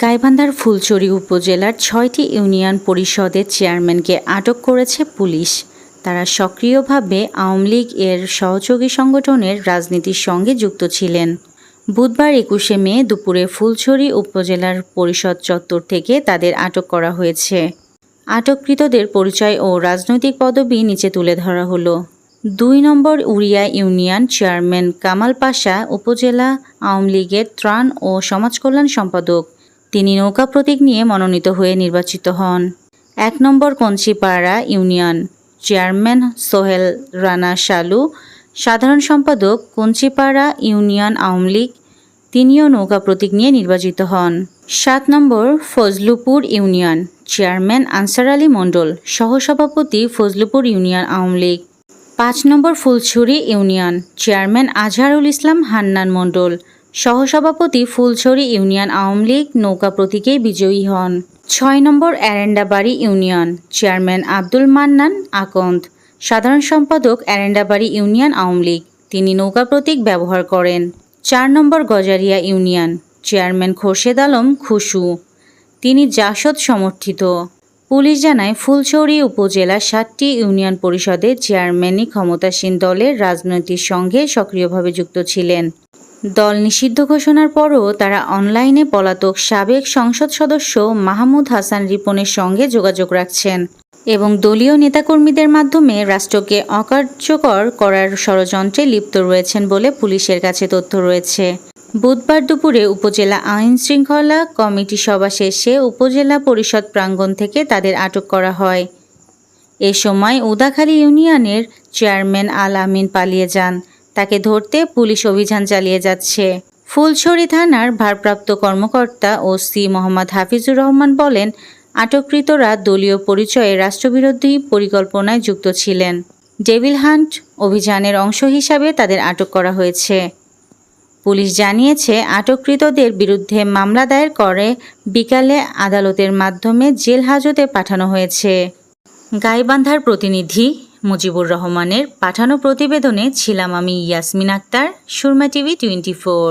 গাইবান্ধার ফুলচুরি উপজেলার ছয়টি ইউনিয়ন পরিষদের চেয়ারম্যানকে আটক করেছে পুলিশ। তারা সক্রিয়ভাবে আওয়ামী লীগ এর সহযোগী সংগঠনের রাজনীতির সঙ্গে যুক্ত ছিলেন। বুধবার একুশে মে দুপুরে ফুলছড়ি উপজেলার পরিষদ চত্বর থেকে তাদের আটক করা হয়েছে। আটককৃতদের পরিচয় ও রাজনৈতিক পদবি নিচে তুলে ধরা হলো। দুই নম্বর উড়িয়া ইউনিয়ন চেয়ারম্যান কামাল পাশা উপজেলা আওয়ামী লীগের ত্রাণ ও সমাজকল্যাণ সম্পাদক। তিনি নৌকা প্রতীক নিয়ে মনোনীত হয়ে নির্বাচিত হন। এক নম্বর কঞ্চিপাড়া ইউনিয়ন চেয়ারম্যান সোহেল রানা শালু, সাধারণ সম্পাদক কঞ্চিপাড়া ইউনিয়ন আওয়ামী লীগ তিনিও নৌকা প্রতীক নিয়ে নির্বাচিত হন। সাত নম্বর, ফজলুপুর ইউনিয়ন। চেয়ারম্যান আনসার আলী মণ্ডল, সহসভাপতি ফজলুপুর ইউনিয়ন আওয়ামী লীগ। পাঁচ নম্বর, ফুলছড়ি ইউনিয়ন। চেয়ারম্যান আজহারুল ইসলাম হান্নান মণ্ডল, সহসভাপতি ফুলছড়ি ইউনিয়ন আওয়ামী লীগ নৌকা প্রতীকে বিজয়ী হন। ছয় নম্বর এরেন্ডাবাড়ি ইউনিয়ন। চেয়ারম্যান আব্দুল মান্নান আকন্দ, সাধারণ সম্পাদক এরেন্ডাবাড়ি ইউনিয়ন আওয়ামী লীগ। তিনি নৌকা প্রতীক ব্যবহার করেন। চার নম্বর গজারিয়া ইউনিয়ন, চেয়ারম্যান খোরশেদ আলম খুশু। তিনি জাসদ সমর্থিত। পুলিশ জানায় ফুলছড়ি উপজেলা সাতটি ইউনিয়ন পরিষদের চেয়ারম্যানই ক্ষমতাসীন দলের রাজনৈতিক সঙ্গে সক্রিয়ভাবে যুক্ত ছিলেন। দল নিষিদ্ধ ঘোষণার পরও তারা অনলাইনে পলাতক সাবেক সংসদ সদস্য মাহমুদ হাসান রিপনের সঙ্গে যোগাযোগ রাখছেন। এবং দলীয় নেতাকর্মীদের মাধ্যমে রাষ্ট্রকে অকার্যকর করার ষড়যন্ত্রে লিপ্ত রয়েছেন বলে পুলিশের কাছে তথ্য রয়েছে। বুধবার দুপুরে উপজেলা আইন শৃঙ্খলা কমিটি সভা শেষে উপজেলা পরিষদ প্রাঙ্গণ থেকে তাদের আটক করা হয়। এ সময় উদাখালী ইউনিয়নের চেয়ারম্যান আল আমিন পালিয়ে যান। তাকে ধরতে পুলিশ অভিযান চালিয়ে যাচ্ছে। ফুলছড়ি থানার ভারপ্রাপ্ত কর্মকর্তা ও সি মোহাম্মদ হাফিজুর রহমান বলেন আটককৃতরা দলীয় পরিচয়ে রাষ্ট্রবিরোধী পরিকল্পনায় যুক্ত ছিলেন। ডেভিল হান্ট অভিযানের অংশ হিসাবে তাদের আটক করা হয়েছে। পুলিশ জানিয়েছে, আটককৃতদের বিরুদ্ধে মামলা দায়ের করে বিকালে আদালতের মাধ্যমে জেল হাজতে পাঠানো হয়েছে। গাইবান্ধার প্রতিনিধি মুজিবুর রহমানের পাঠানো প্রতিবেদনে ছিলাম আমি Yasmin Akter, Surma TV twenty four.